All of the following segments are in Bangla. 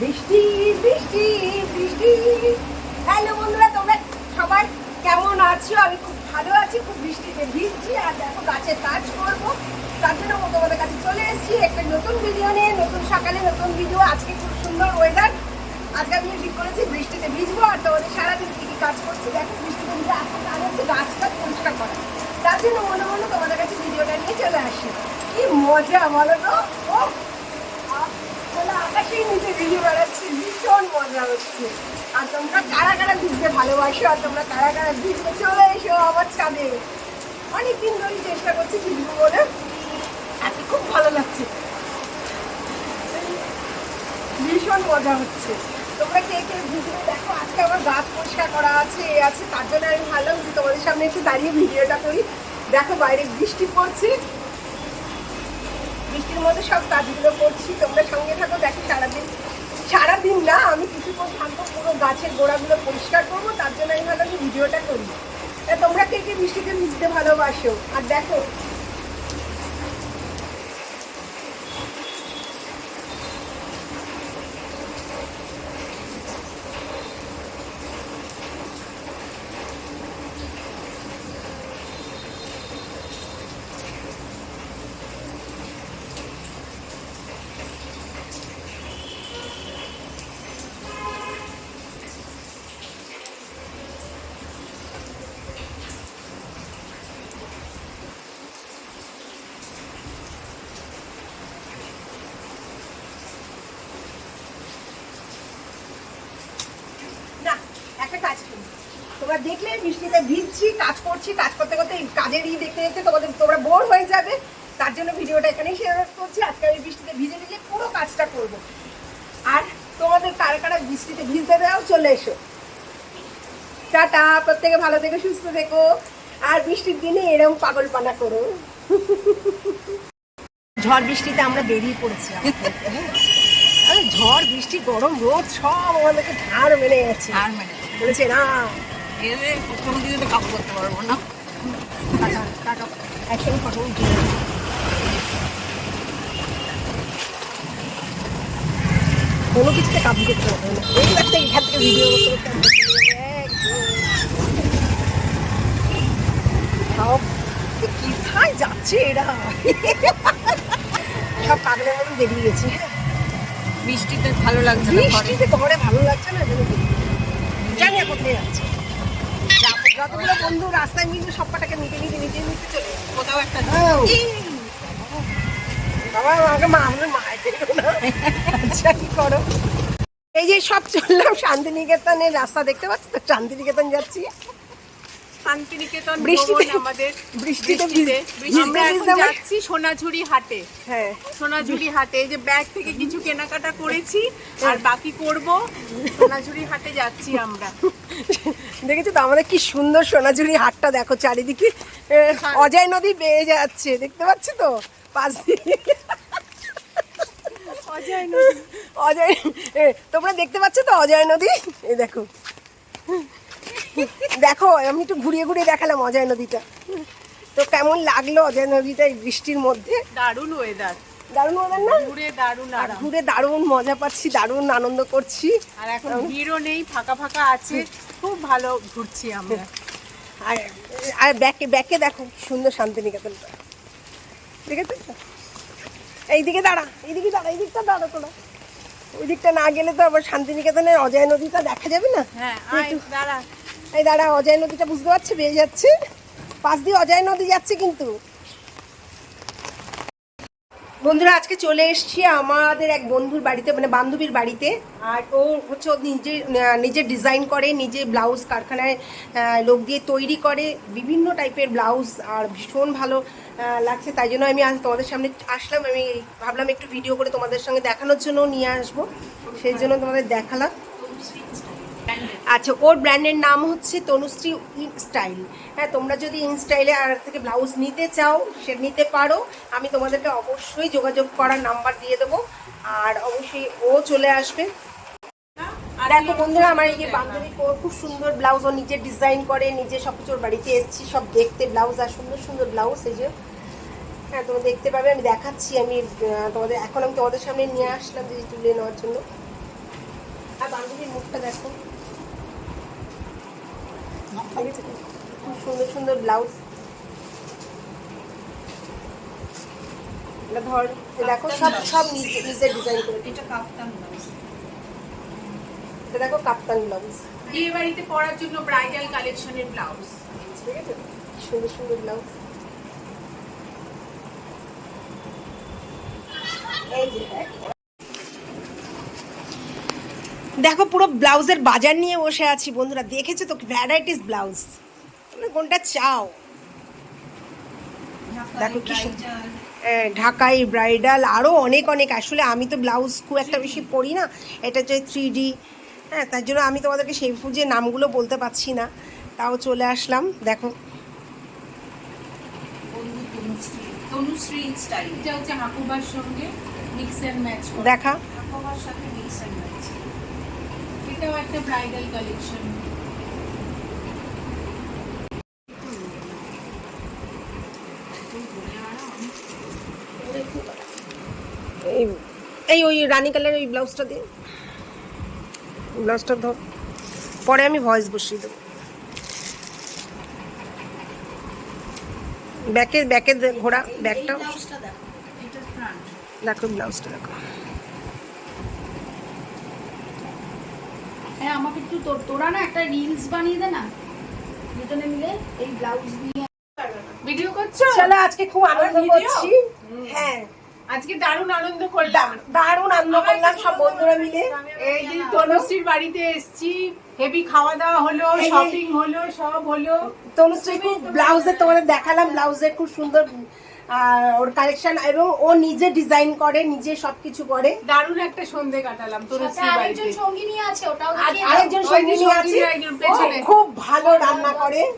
বৃষ্টি বৃষ্টি বৃষ্টি। হ্যালো বন্ধুরা, তোমরা সবাই কেমন আছো? আমি খুব ভালো আছি, খুব বৃষ্টিতে ভিজছি আর দেখো গাছের কাজ করব। তার জন্য তোমাদের কাছে চলে এসেছি একটা নতুন ভিডিও নিয়ে। নতুন সকালে নতুন ভিডিও আজকে খুব সুন্দর ওয়েদার আজকে আমি ঠিক করেছি, বৃষ্টিতে ভিজবো আর তোমাদের সারাদিন কি কি কাজ করছি দেখো। বৃষ্টিতে ভিজে আজকে কাজ হচ্ছে গাছ কাজ পরিষ্কার করা। তার জন্য মনে মনে তোমাদের কাছে ভিডিওটা নিয়ে চলে আসি। কি মজা বলো তো? ও আকাশের নিচে ভিডিও বেড়াচ্ছি, ভীষণ মজা হচ্ছে। আর তোমরা কারা কারা ভিজতে ভালোবাসো, আর তোমরা কারা কারা ভিজতে চলে এসো আমার ছাদে অনেকদিন ধরে চেষ্টা করছি ভিজবো বলে। আজকে খুব ভালো লাগছে। ভীষণ মজা হচ্ছে। তোমরা কে কে ভিডিও দেখো, আজকে আমার গাছ পরিষ্কার করা আছে, এ আছে, তার জন্য আমি যে তোমাদের সামনে একটু দাঁড়িয়ে ভিডিওটা করি। দেখো বাইরে বৃষ্টি পড়ছে। মধ্যে সব কাজগুলো করছি, তোমরা সঙ্গে থাকো, দেখো সারাদিন। সারাদিন না, আমি কিছুক্ষণ থাকব পুরো গাছের গোড়াগুলো পরিষ্কার করব, তার জন্য আমি ভালো আমি ভিডিওটা করি। তা তোমরা কে কে বৃষ্টিতে মিশতে ভালোবাসো? আর দেখো না একটা কাজ করি তোমরা দেখলে বৃষ্টিতে ভিজছি কাজ করছি কাজ করতে করতে এই কাজের ই দেখতে দেখতে তোমাদের তোমরা বোর হয়ে যাবে। তার জন্য ভিডিওটা এখানেই শেয়ার করছি। আজকে আমি বৃষ্টিতে ভিজে ভিজে পুরো কাজটা করব। আর তোমাদের কারা কারা বৃষ্টিতে ভিজতে দেওয়াও চলে এসো। টাটা প্রত্যেকে ভালো থেকো সুস্থ থেকো। আর বৃষ্টির দিনে এরকম পাগলপানা করো। ঝড় বৃষ্টিতে আমরা বেরিয়ে পড়েছি। আরে ঝড় বৃষ্টি গরম রোদ সব আমাদেরকে ধার মেনে গেছে। আর মানে বলেছে না এদের কোনো দিনে তো কাপড় করতে পারব না। টাকা একসঙ্গে ফটো উঠে কোনো কিছুতে কাবু করতে হবে না। এই একটা এখান থেকে ভিডিও করতে করতে কোথায় যাচ্ছে এরা? সব পাগলের মতন বেরিয়ে গেছে বৃষ্টিতে ভালো লাগছে বৃষ্টিতে ঘরে ভালো লাগছে না জানি না কোথায় যাচ্ছে। যতগুলো বন্ধু রাস্তায় মিলছে সব কটাকে নিতে নিতে নিতে নিতে চলে কোথাও একটা এই, বাবা আমাকে মা আমার মায়ের আচ্ছা কি করো? এই যে সব চললাম শান্তিনিকেতনের রাস্তা দেখতে পাচ্ছ তো? শান্তিনিকেতন যাচ্ছি। শান্তিনিকেতন বৃষ্টিতে- আমাদের বৃষ্টিতে বৃষ্টিতে। ভিজতে আমরা যাচ্ছি সোনাঝুরি হাটে। হ্যাঁ। সোনাঝুরি হাটে। এই যে ব্যাগ থেকে কিছু কেনাকাটা করেছি আর বাকি করব। সোনাঝুরি হাটে যাচ্ছি আমরা। দেখেছ তো? আমাদের কি সুন্দর সোনাঝুরি হাটটা দেখো চারিদিকে। অজয় নদী বেয়ে যাচ্ছে দেখতে পাচ্ছ তো? পাশ দিয়ে। অজয় নদী। অজয় তোমরা দেখতে পাচ্ছ তো অজয় নদী? এই দেখো। দেখো আমি একটু ঘুরিয়ে ঘুরিয়ে দেখালাম অজয় নদীটা। তো কেমন লাগল অজয় নদীটা এই বৃষ্টির মধ্যে? দারুণ ওয়েদার দারুণ ওদের না? ঘুরে দারুণ আর ঘুরে দারুণ মজা পাচ্ছি দারুণ আনন্দ করছি। আর এখন ভিড়ও নেই ফাঁকা ফাঁকা আছে। খুব ভালো ঘুরছি আমরা। আর আর ব্যাকে ব্যাকে দেখো সুন্দর শান্তিনিকেতনটা দেখেছ? এইদিকে দাঁড়া এইদিকে দাঁড়া এই দিকটা দাঁড়া তোরা। ওই দিকটা না গেলে তো আবার শান্তিনিকেতনের অজয় নদীটা দেখা যাবে না? হ্যাঁ দাঁড়া। এই দাঁড়া অজয় নদীটা বুঝতে পারছে বেয়ে যাচ্ছে। পাশ দিয়ে অজয় নদী যাচ্ছে কিন্তু। বন্ধুরা, আজকে চলে এসেছি আমাদের এক বন্ধুর বাড়িতে মানে বান্ধবীর বাড়িতে। আর ও হচ্ছে, ও নিজে নিজে ডিজাইন করে, নিজে ব্লাউজ কারখানায় লোক দিয়ে তৈরি করে, বিভিন্ন টাইপের ব্লাউজ আর ভীষণ ভালো লাগছে। তাই জন্য আমি আজ তোমাদের সামনে আসলাম। আমি ভাবলাম একটু ভিডিও করে তোমাদের সঙ্গে দেখানোর জন্য নিয়ে আসব। সেই জন্য তোমাদের দেখালাম। আচ্ছা ওর ব্র্যান্ডের নাম হচ্ছে তনুশ্রী ইন স্টাইল হ্যাঁ তোমরা যদি ইন স্টাইলে আর থেকে ব্লাউজ নিতে চাও সে নিতে পারো। আমি তোমাদেরকে অবশ্যই যোগাযোগ করার নাম্বার দিয়ে দেবো। আর অবশ্যই ও চলে আসবে। দেখো বন্ধুরা আমার এই যে বান্ধবী ওর খুব সুন্দর ব্লাউজ ও নিজে ডিজাইন করে নিজে সব কিছু বাড়িতে এসেছি সব দেখতে ব্লাউজ আর সুন্দর সুন্দর ব্লাউজ এই যে। হ্যাঁ তোমরা দেখতে পাবে আমি দেখাচ্ছি আমি তোমাদের এখন আমি তোমাদের সামনে নিয়ে আসলাম যে তুলে নেওয়ার জন্য। আর বান্ধবীর মুখটা দেখো। খুব সুন্দর সুন্দর ব্লাউজ এটা ধর দেখো সব সব নিজে নিজে ডিজাইন করে এটা কাফতান ব্লাউজ এটা দেখো কাপ্তান ব্লাউজ বিয়ে বাড়িতে পরার জন্য ব্রাইডাল কালেকশনের ব্লাউজ ঠিক আছে? সুন্দর সুন্দর ব্লাউজ এই যে দেখ। পুরো ব্লাউজের বাজার নিয়ে বসে আছি বন্ধুরা দেখেছ তো ভ্যারাইটিস ব্লাউজ তুমি কোনটা চাও? দেখো কি ঢাকাই ব্রাইডাল আরও অনেক অনেক। আসলে আমি তো ব্লাউজ খুব একটা বেশি পরি না এটা হচ্ছে থ্রি ডি হ্যাঁ তার জন্য আমি তোমাদেরকে সেই পুজোর নামগুলো বলতে পারছি না তাও চলে আসলাম দেখো। দেখা। এটাও একটা ব্রাইডাল কালেকশন এই এই ওই রানী কালার ওই ব্লাউজটা দিয়ে ব্লাউজটা ধর। পরে আমি ভয়েস বসিয়ে দেবো। ব্যাকে ব্যাকে ঘোরা ব্যাকটা ব্লাউজটা দেখো দেখো ব্লাউজটা দেখো। হ্যাঁ আমাকে একটু তোর- তোরা না একটা রিলস বানিয়ে দে না। দুজনে মিলে এই ব্লাউজ নিয়ে ভিডিও করছ? চলো আজকে খুব আনন্দ করছি। হ্যাঁ। আজকে দারুণ আনন্দ করলাম। দারুণ আনন্দ করলাম সব বন্ধুরা মিলে। এই দিন তনুশ্রীর বাড়িতে এসেছি। হেভি খাওয়া দাওয়া হলো শপিং হলো সব হলো। তনুশ্রী খুব ব্লাউজের তোমাদের দেখালাম ব্লাউজের খুব সুন্দর ওর কালেকশন এবং ও নিজে ডিজাইন করে নিজে সবকিছু করে। দারুণ একটা সন্ধে কাটালাম বাড়িতে। আরেকজন সঙ্গিনী আছে ওটাও। আরেকজন ওই সঙ্গিনী আছে। খুব ভালো রান্না করে।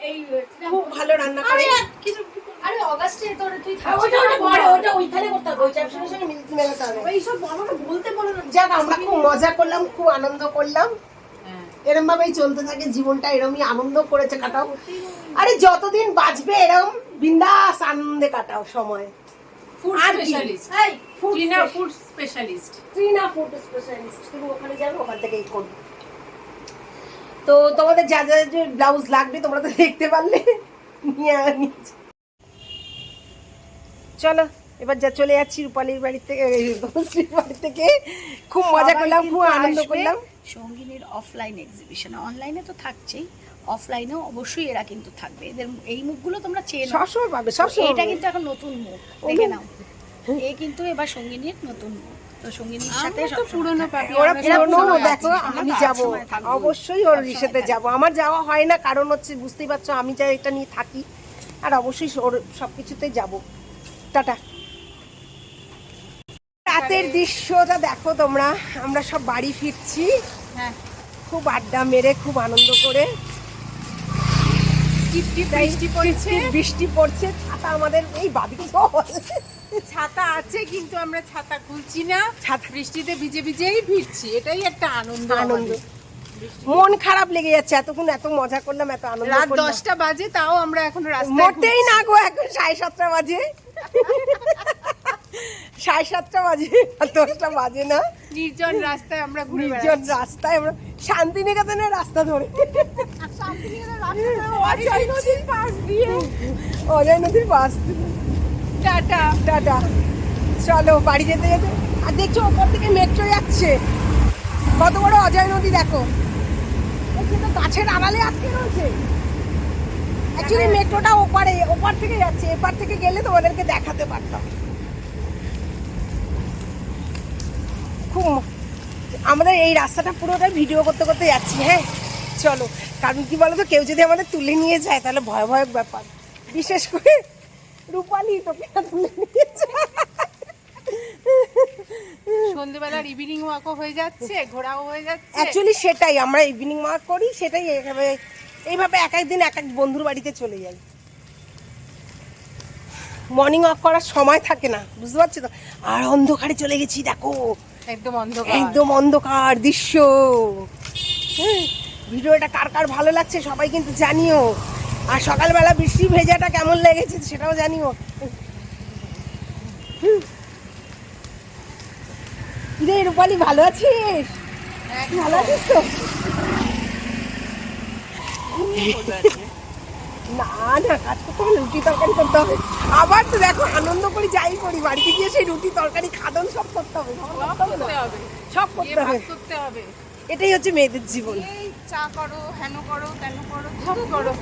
এই খুব ভালো রান্না করে। আরে কিছু আরে অগাস্টে তোর তুই আর থাকছিস ওটা ওটা পরে ওটা ওইখানে করতে হবে ওই ক্যাপশনের সঙ্গে মিল- মেলাতে হবে। বলো না বলতে বলো না। যাক আমরা খুব মজা করলাম খুব আনন্দ করলাম। হ্যাঁ। এরম ভাবেই চলতে থাকে জীবনটা এরমই আনন্দ করেছে কাটাও। আরে যতদিন বাঁচবে এরম বিন্দাস আনন্দে কাটাও সময়। Food specialist Tina food specialist Trina food specialist তুমি ওখানে যাবে ওখান থেকেই করবে। তো তোমাদের যা যা যে ব্লাউজ লাগবে তোমরা তো দেখতে পারলে। নিয়ে চলো এবার যা চলে যাচ্ছি রূপালির বাড়ি থেকে তনুশ্রীর বাড়ি থেকে। খুব মজা করলাম খুব আনন্দ করলাম। সঙ্গিনীর অফলাইন এক্সিবিশন অনলাইনে তো থাকছেই। অফলাইনেও অবশ্যই এরা কিন্তু থাকবে। এদের এই মুখগুলো তোমরা চেনো সবসময় পাবে সবসময় এটা কিন্তু এখন নতুন মুখ। দেখে নাও। এ কিন্তু এবার সঙ্গিনীর নতুন মুখ। অবশ্যই ওর সবসময় যাব। আমার যাওয়া হয় না কারণ হচ্ছে বুঝতেই পারছ আমি যা এটা নিয়ে থাকি। আর অবশ্যই ওর সব কিছুতে যাব। টাটা। রাতের দৃশ্যটা দেখো তোমরা। আমরা সব বাড়ি ফিরছি। হ্যাঁ। খুব আড্ডা মেরে খুব আনন্দ করে। টিপ টিপ বৃষ্টি পড়ছে। বৃষ্টি পড়ছে ছাতা আমাদের এই বাদিকে ছাতা আছে কিন্তু আমরা ছাতা খুলছি না। ছাতা- বৃষ্টিতে ভিজে ভিজেই ফিরছি এটাই একটা আনন্দ আনন্দ। মন খারাপ লেগে যাচ্ছে এতক্ষণ এত মজা করলাম এত আনন্দ রাত দশটা বাজে তাও আমরা এখন মোটেই না গো এখন সাড়ে সাতটা বাজে। সাড়ে সাতটা বাজে দশটা বাজে না। নির্জন রাস্তায় আমরা ঘুরে নির্জন রাস্তায় আমরা শান্তিনিকেতনের রাস্তা ধরে। অজয় নদীর পাশ টাটা। টাটা। চলো বাড়ি যেতে যেতে। আর দেখছ ওপর থেকে মেট্রো যাচ্ছে। কত বড় অজয় নদী দেখো। কিন্তু গাছের আড়ালে আটকে রয়েছে। অ্যাকচুয়ালি মেট্রোটা ওপারে ওপার থেকে যাচ্ছে। এপার থেকে গেলে তোমাদেরকে দেখাতে পারতাম। খুব আমাদের এই রাস্তাটা পুরোটা ভিডিও করতে করতে যাচ্ছি হ্যাঁ? চলো। কারণ কি বলো তো কেউ যদি আমাদের তুলে নিয়ে যায় তাহলে ভয় ভয় ব্যাপার। বিশেষ করে রূপালি তোকে তুলে নিয়ে যায়। সন্ধ্যেবেলার ইভিনিং ওয়াকও হয়ে যাচ্ছে ঘোরাও হয়ে যাচ্ছে। অ্যাকচুয়ালি সেটাই আমরা ইভিনিং ওয়াক করি সেটাই এইভাবে এইভাবে এক এক দিন এক এক বন্ধুর বাড়িতে চলে যাই। মর্নিং ওয়াক করার সময় থাকে না বুঝতে পারছ তো? আর অন্ধকারে চলে গেছি দেখো। একদম অন্ধকার। একদম অন্ধকার দৃশ্য। হ্যাঁ, ভিডিওটা কার কার ভালো লাগছে সবাই কিন্তু জানিও। আর সকালবেলা বৃষ্টি ভেজাটা কেমন লেগেছে সেটাও জানিও। রে রূপালি ভালো আছিস? ভালো আছিস তো? না না কাজ করতে হবে রুটি তরকারি করতে হবে। আবার তো দেখো আনন্দ করি যাই করি বাড়িতে গিয়ে সেই রুটি তরকারি খাদন সব করতে হবে। সব করতে হবে। সব করতে হবে। এটাই হচ্ছে মেয়েদের জীবন। চা করো হেন করো তেন করো সব করো।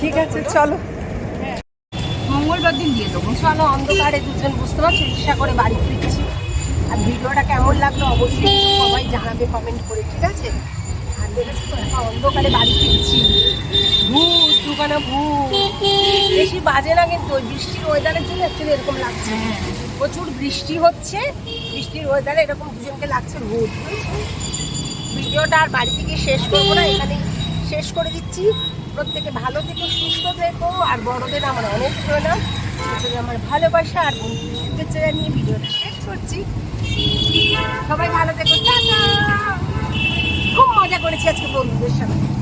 ঠিক আছে চলো। মঙ্গলবার দিন দিয়ে দেবো। চলো অন্ধকারে দুজন বুঝতে পারছ? ইচ্ছা করে বাড়ি ফিরছি। আর ভিডিওটা কেমন লাগল অবশ্যই সবাই জানাবে কমেন্ট করে ঠিক আছে? আর দেখেছ তো এখন অন্ধকারে বাড়ি ফিরছি। ভূত দোকানে ভূত। বেশি বাজে না কিন্তু ওই বৃষ্টির ওয়েদারের জন্য অ্যাকচুয়ালি এরকম লাগছে। প্রচুর বৃষ্টি হচ্ছে। বৃষ্টির ওয়েদারে এরকম দুজনকে লাগছে ভূত। ভিডিওটা আর বাড়ি থেকে শেষ করব না এখানে শেষ করে দিচ্ছি। প্রত্যেকে ভালো থেকো, সুস্থ থেকো, আর বড়দের আমার অনেক প্রণাম। আমার ভালোবাসা আর বন্ধুদের শুভেচ্ছা জানিয়ে ভিডিওটা শেষ করছি। সবাই ভালো থেকো খুব মজা করেছি আজকে বন্ধুদের সাথে।